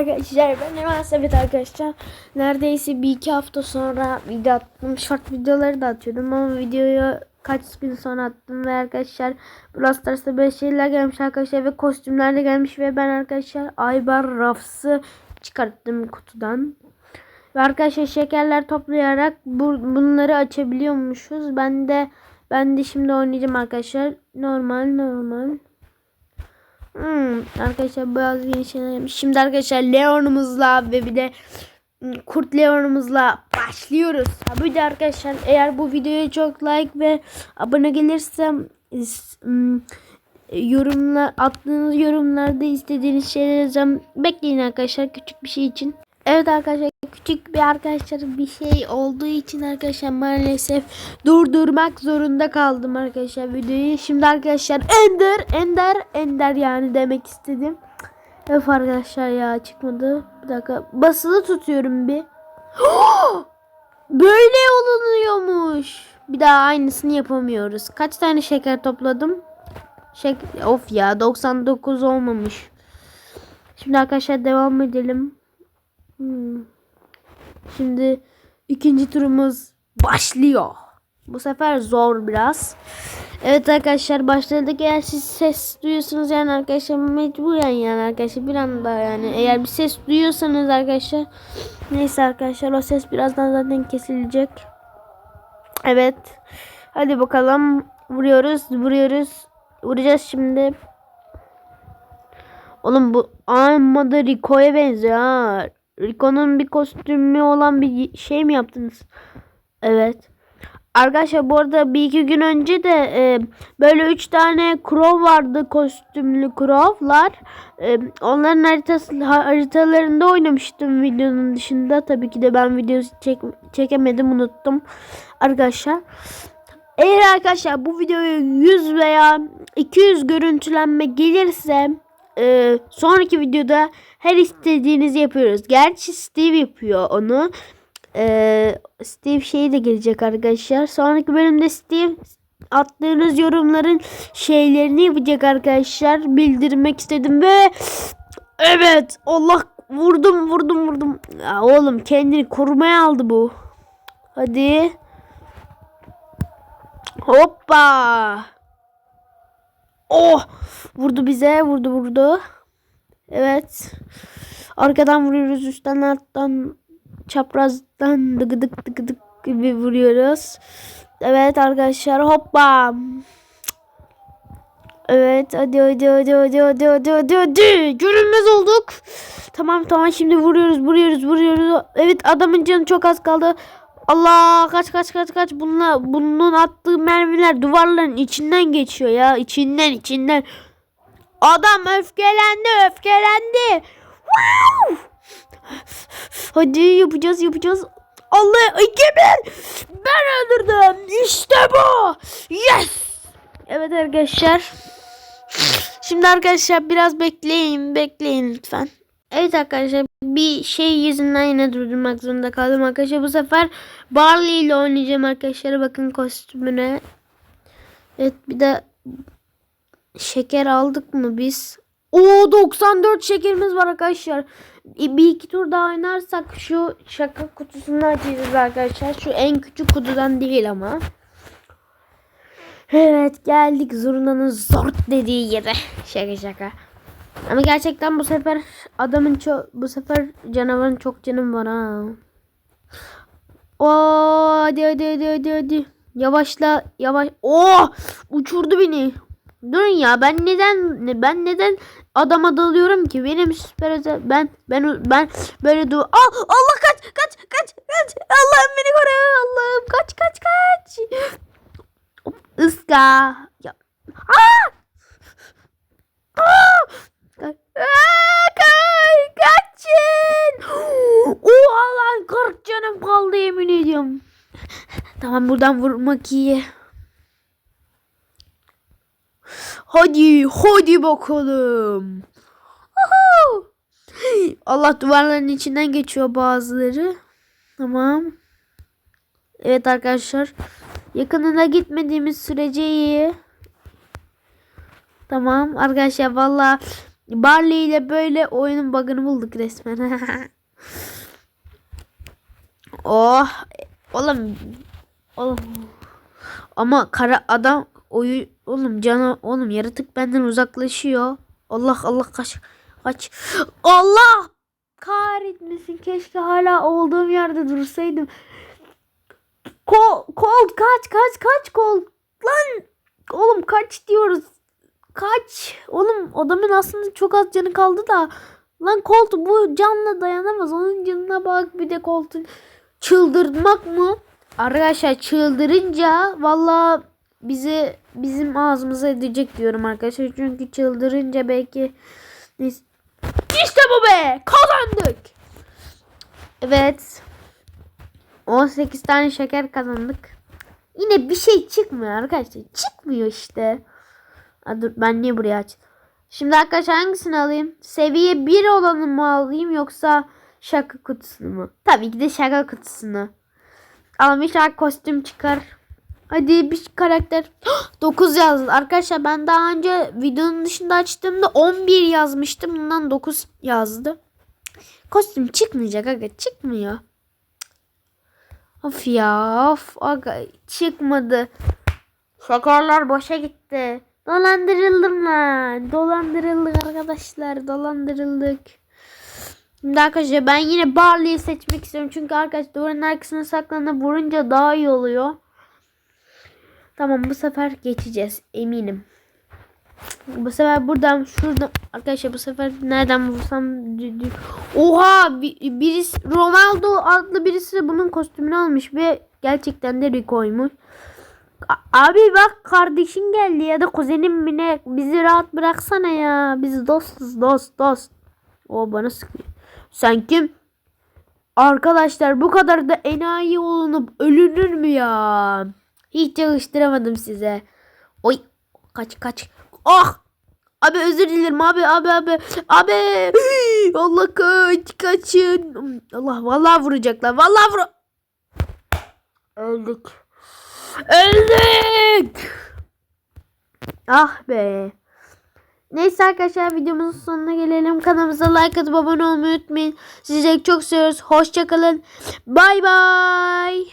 arkadaşlar ben Hemen Sabit arkadaşlar. Neredeyse bir iki hafta sonra video attım. Short videoları da atıyordum ama videoyu kaç gün sonra attım ve arkadaşlar Brawl Stars'ta böyle şeyler gelmiş arkadaşlar ve kostümler de gelmiş ve ben arkadaşlar Aybar Rafs'ı çıkarttım kutudan. Ve arkadaşlar şekerler toplayarak bu, bunları açabiliyormuşuz. Ben de ben de şimdi oynayacağım arkadaşlar. Normal normal. Hmm, arkadaşlar bazı yeni şeyler. Şimdi arkadaşlar Leon'umuzla ve bir de hmm, Kurt Leon'umuzla başlıyoruz. Ha, bir de arkadaşlar eğer bu videoya çok like ve abone gelirsem hmm, yorumlar attığınız yorumlarda istediğiniz şeyler yazacağım. Bekleyin arkadaşlar küçük bir şey için. Evet arkadaşlar küçük bir arkadaşlar bir şey olduğu için arkadaşlar maalesef durdurmak zorunda kaldım arkadaşlar videoyu. Şimdi arkadaşlar Ender Ender Ender yani demek istedim. Evet arkadaşlar ya çıkmadı. Bir dakika basılı tutuyorum bir. Böyle olunuyormuş. Bir daha aynısını yapamıyoruz. Kaç tane şeker topladım? Şek of ya 99 olmamış. Şimdi arkadaşlar devam edelim. Hmm. Şimdi ikinci turumuz başlıyor. Bu sefer zor biraz. Evet arkadaşlar başladık. Eğer siz ses duyuyorsunuz yani arkadaşlar mecburen yani arkadaşlar bir anda yani eğer bir ses duyuyorsanız arkadaşlar neyse arkadaşlar o ses birazdan zaten kesilecek. Evet. Hadi bakalım vuruyoruz vuruyoruz. Vuracağız şimdi. Oğlum bu amma da Rico'ya benziyor. Rico'nun bir kostümü olan bir şey mi yaptınız? Evet. Arkadaşlar bu arada bir iki gün önce de e, böyle üç tane crow vardı kostümlü crow'lar. E, onların haritası, haritalarında oynamıştım videonun dışında. Tabii ki de ben video çek, çekemedim unuttum arkadaşlar. Eğer arkadaşlar bu videoya 100 veya 200 görüntülenme gelirse e, sonraki videoda her istediğinizi yapıyoruz. Gerçi Steve yapıyor onu. E, Steve şeyi de gelecek arkadaşlar. Sonraki bölümde Steve attığınız yorumların şeylerini yapacak arkadaşlar. Bildirmek istedim ve evet Allah vurdum vurdum vurdum. Ya oğlum kendini korumaya aldı bu. Hadi. Hoppa. Oh! Vurdu bize. Vurdu vurdu. Evet. Arkadan vuruyoruz. Üstten alttan çaprazdan dıgıdık dıgıdık gibi vuruyoruz. Evet arkadaşlar hoppa. Evet hadi hadi hadi hadi hadi hadi hadi hadi. Görünmez olduk. Tamam tamam şimdi vuruyoruz vuruyoruz vuruyoruz. Evet adamın canı çok az kaldı. Allah kaç kaç kaç kaç bununla bunun attığı mermiler duvarların içinden geçiyor ya içinden içinden. Adam öfkelendi öfkelendi. Hadi yapacağız yapacağız. Allah iki Ben öldürdüm. İşte bu. Yes. Evet arkadaşlar. Şimdi arkadaşlar biraz bekleyin bekleyin lütfen. Evet arkadaşlar bir şey yüzünden yine durdurmak zorunda kaldım arkadaşlar. Bu sefer Barley ile oynayacağım arkadaşlar. Bakın kostümüne. Evet bir de şeker aldık mı biz? O 94 şekerimiz var arkadaşlar. Bir iki tur daha oynarsak şu şaka kutusunu açacağız arkadaşlar. Şu en küçük kutudan değil ama. Evet geldik zurnanın zort dediği yere. Şaka şaka. Ama gerçekten bu sefer adamın çok bu sefer canavarın çok canım var ha. Oo hadi hadi hadi hadi hadi. Yavaşla yavaş. Oo uçurdu beni. Durun ya ben neden ben neden adama dalıyorum ki benim süper özel ben ben ben böyle dur. Aa, Allah kaç kaç kaç kaç Allah'ım beni koru Allah'ım kaç kaç kaç. Iska. Ya. Aa! Aa! Aa, kay, kaçın. Oha lan 40 canım kaldı yemin ediyorum. Tamam buradan vurmak iyi. Hadi hadi bakalım. Allah duvarların içinden geçiyor bazıları. Tamam. Evet arkadaşlar. Yakınına gitmediğimiz sürece iyi. Tamam arkadaşlar valla Barley ile böyle oyunun bug'ını bulduk resmen. oh. Oğlum. Oğlum. Ama kara adam oyu oğlum cana oğlum yaratık benden uzaklaşıyor. Allah Allah kaç kaç. Allah kahretmesin keşke hala olduğum yerde dursaydım. Kol, kol kaç kaç kaç kol. Lan oğlum kaç diyoruz. Kaç. Oğlum adamın aslında çok az canı kaldı da. Lan Colt bu canla dayanamaz. Onun canına bak bir de Colt'un çıldırmak mı? Arkadaşlar çıldırınca valla bizi bizim ağzımıza edecek diyorum arkadaşlar. Çünkü çıldırınca belki. İşte bu be kazandık. Evet. 18 tane şeker kazandık. Yine bir şey çıkmıyor arkadaşlar. Çıkmıyor işte. Ha, dur ben niye buraya aç? Şimdi arkadaşlar hangisini alayım? Seviye 1 olanı mı alayım yoksa şaka kutusunu mu? Tabii ki de şaka kutusunu. Almışlar kostüm çıkar. Hadi bir karakter. 9 yazdı. Arkadaşlar ben daha önce videonun dışında açtığımda 11 yazmıştım. Bundan 9 yazdı. Kostüm çıkmayacak aga çıkmıyor. Of ya of aga çıkmadı. Şakarlar boşa gitti. Dolandırıldım lan. Dolandırıldık arkadaşlar. Dolandırıldık. Şimdi arkadaşlar ben yine Barley'i seçmek istiyorum. Çünkü arkadaşlar duvarın arkasına saklanıp vurunca daha iyi oluyor. Tamam bu sefer geçeceğiz. Eminim. Bu sefer buradan şuradan arkadaşlar bu sefer nereden vursam Oha bir- birisi Ronaldo adlı birisi bunun kostümünü almış ve gerçekten de Rico'ymuş. Abi bak kardeşin geldi ya da kuzenim mi ne bizi rahat bıraksana ya biz dostuz dost dost. O bana sıkıyor. Sen kim? Arkadaşlar bu kadar da enayi olunup ölünür mü ya? Hiç çalıştıramadım size. Oy kaç kaç. Ah! Abi özür dilerim abi abi abi. Abi Allah kaç kaçın. Allah vallahi vuracaklar. Vallahi vur. Öldük. Öldük. Ah be. Neyse arkadaşlar videomuzun sonuna gelelim. Kanalımıza like atıp abone olmayı unutmayın. Sizi çok seviyoruz. Hoşçakalın. Bay bay.